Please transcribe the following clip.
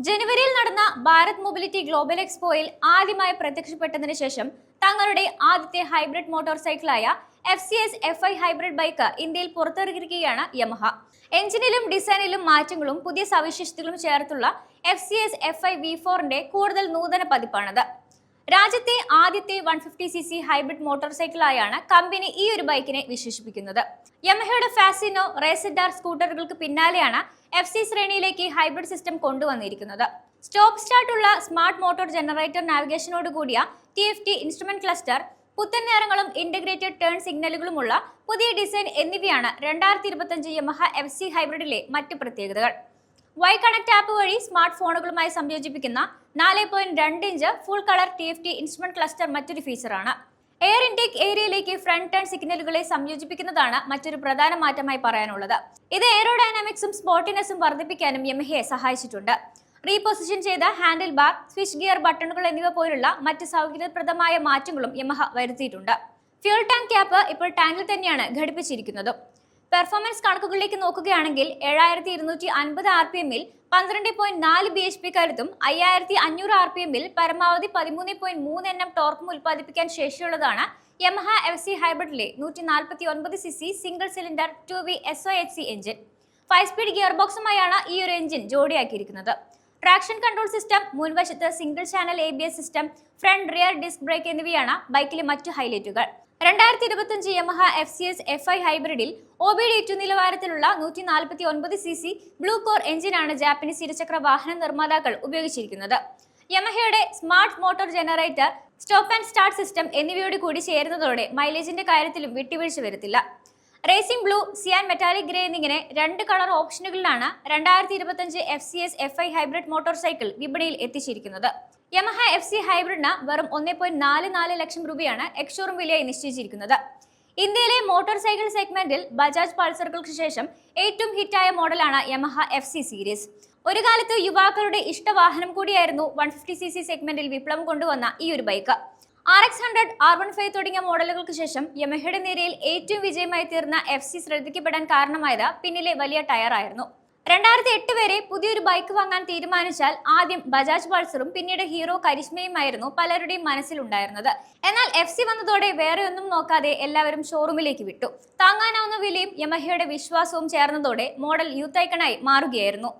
ജനുവരിയിൽ നടന്ന Bharat mobility global എക്സ്പോയിൽ ആദ്യമായി പ്രത്യക്ഷപ്പെട്ടതിന് ശേഷം തങ്ങളുടെ ആദ്യത്തെ hybrid motor സൈക്കിളായ F C S F I hybrid bike ഇന്ത്യയിൽ പുറത്തിറക്കിയിരിക്കുകയാണ് യമഹ. എഞ്ചിനിലും ഡിസൈനിലും മാറ്റങ്ങളും പുതിയ സവിശേഷതകളും ചേർത്തുള്ള F C S F I V ഫോറിന്റെ കൂടുതൽ നൂതന പതിപ്പാണിത്. രാജ്യത്തെ ആദ്യത്തെ one fifty C C hybrid motor സൈക്കിളായാണ് company ഈ ഒരു ബൈക്കിനെ വിശേഷിപ്പിക്കുന്നത്. യമഹയുടെ ഫാസിനോ റേസിഡാർ സ്കൂട്ടറുകൾക്ക് പിന്നാലെയാണ് എഫ് സി ശ്രേണിയിലേക്ക് ഹൈബ്രിഡ് സിസ്റ്റം കൊണ്ടുവന്നിരിക്കുന്നത്. സ്റ്റോപ്പ് സ്റ്റാർട്ട് ഉള്ള സ്മാർട്ട് മോട്ടോർ ജനറേറ്റർ നാവിഗേഷനോട് കൂടിയ T F T instrument cluster പുത്തൻ നേരങ്ങളും ഇന്റഗ്രേറ്റഡ് ടേൺ സിഗ്നലുകളുമുള്ള പുതിയ ഡിസൈൻ എന്നിവയാണ് രണ്ടായിരത്തി ഇരുപത്തഞ്ച് യമഹ എഫ് സി ഹൈബ്രിഡിലെ മറ്റ് പ്രത്യേകതകൾ. വൈ കണക്ട് ആപ്പ് വഴി സ്മാർട്ട് ഫോണുകളുമായി സംയോജിപ്പിക്കുന്ന നാല് പോയിന്റ് രണ്ട് inch full colour T F T instrument cluster മറ്റൊരു ഫീച്ചറാണ് എയർ ഇൻടേക്ക് ഏരിയയിലേക്ക് ഫ്രണ്ട് ആൻഡ് സിഗ്നലുകളെ സംയോജിപ്പിക്കുന്നതാണ് മറ്റൊരു പ്രധാന മാറ്റമായി പറയാനുള്ളത്. ഇത് എയറോഡൈനാമിക്സും സ്പോട്ടിനെസും വർദ്ധിപ്പിക്കാനും യമഹയെ സഹായിച്ചിട്ടുണ്ട്. റീപൊസിഷൻ ചെയ്ത ഹാൻഡിൽ ബാർ സ്വിച്ച് ഗിയർ ബട്ടണുകൾ എന്നിവ പോലുള്ള മറ്റ് സൗകര്യപ്രദമായ മാറ്റങ്ങളും യമഹ വരുത്തിയിട്ടുണ്ട്. ഫ്യൂൾ ടാങ്ക് ക്യാപ്പ് ഇപ്പോൾ ടാങ്കിൽ തന്നെയാണ് ഘടിപ്പിച്ചിരിക്കുന്നത്. പെർഫോമൻസ് കണക്കുകളിലേക്ക് നോക്കുകയാണെങ്കിൽ ഏഴായിരത്തി ഇരുന്നൂറ്റി അൻപത് ആർ പി എമ്മിൽ പന്ത്രണ്ട് പോയിന്റ് നാല് ബി എച്ച് പി കരുത്തും അയ്യായിരത്തി അഞ്ഞൂറ് ആർ പി എമ്മിൽ പരമാവധി പതിമൂന്ന് പോയിന്റ് മൂന്ന് എണ്ണം ടോർക്കും ഉൽപ്പാദിപ്പിക്കാൻ ശേഷിയുള്ളതാണ് യമഹ എഫ് സി ഹൈബ്രിഡിലെ നൂറ്റി നാൽപ്പത്തി ഒൻപത് C C single cylinder two V S O H C engine five speed gear ബോക്സുമായാണ് ഈ ഒരു എഞ്ചിൻ ജോഡിയാക്കിയിരിക്കുന്നത്. ട്രാക്ഷൻ കൺട്രോൾ സിസ്റ്റം മുൻവശത്ത് single channel A B S system front rear disc brake എന്നിവയാണ് ബൈക്കിലെ മറ്റു ഹൈലൈറ്റുകൾ രണ്ടായിരത്തി ഇരുപത്തിയഞ്ച് Yamaha F C S F I ഹൈബ്രിഡിൽ O B D two നിലവാരത്തിലുള്ള നൂറ്റി നാൽപ്പത്തി ഒൻപത് സി സി ബ്ലൂ കോർ എഞ്ചിനാണ് ജാപ്പനീസ് ഇരുചക്ര വാഹന നിർമ്മാതാക്കൾ ഉപയോഗിച്ചിരിക്കുന്നത്. യമഹയുടെ smart motor generator stop and start system എന്നിവയോട് കൂടി ചേരുന്നതോടെ മൈലേജിന്റെ കാര്യത്തിലും വിട്ടുവീഴ്ച വരുത്തില്ല. Racing blue cyan metallic grey എന്നിങ്ങനെ രണ്ട് കളർ ഓപ്ഷനുകളിലാണ് രണ്ടായിരത്തി ഇരുപത്തഞ്ച് F C S F I hybrid motorcycle വിപണിയിൽ എത്തിച്ചിരിക്കുന്നത്. യമഹ എഫ് സി ഹൈബ്രിഡിന് വെറും ഒന്നേ പോയിന്റ് നാല് നാല് ലക്ഷം രൂപയാണ് എക്സ്ഷോറും വിലയായി നിശ്ചയിച്ചിരിക്കുന്നത്. ഇന്ത്യയിലെ മോട്ടോർ സൈക്കിൾ സെഗ്മെന്റിൽ ബജാജ് പൾസറുകൾക്ക് ശേഷം ഏറ്റവും ഹിറ്റായ മോഡലാണ് യമഹ എഫ് സി സീരീസ് ഒരു കാലത്ത് യുവാക്കളുടെ ഇഷ്ടവാഹനം കൂടിയായിരുന്നു വൺ ഫിഫ്റ്റി സി സി സെഗ്മെന്റിൽ വിപ്ലവം കൊണ്ടുവന്ന ഈ ഒരു bike R X hundred R one five തുടങ്ങിയ മോഡലുകൾക്ക് ശേഷം യമഹയുടെ നിരയിൽ ഏറ്റവും വിജയമായി തീർന്ന എഫ് സി ശ്രദ്ധിക്കപ്പെടാൻ കാരണമായത് പിന്നിലെ വലിയ ടയർ ആയിരുന്നു. രണ്ടായിരത്തി എട്ട് വരെ പുതിയൊരു ബൈക്ക് വാങ്ങാൻ തീരുമാനിച്ചാൽ ആദ്യം ബജാജ് പൾസറും പിന്നീട് ഹീറോ കരിഷ്മയുമായിരുന്നു പലരുടെയും മനസ്സിലുണ്ടായിരുന്നത്. എന്നാൽ എഫ് സി വന്നതോടെ വേറെ ഒന്നും നോക്കാതെ എല്ലാവരും ഷോറൂമിലേക്ക് വിട്ടു. താങ്ങാനാവുന്ന വിലയും യമഹയുടെ വിശ്വാസവും ചേർന്നതോടെ മോഡൽ യൂത്ത് ഐക്കണായി മാറുകയായിരുന്നു.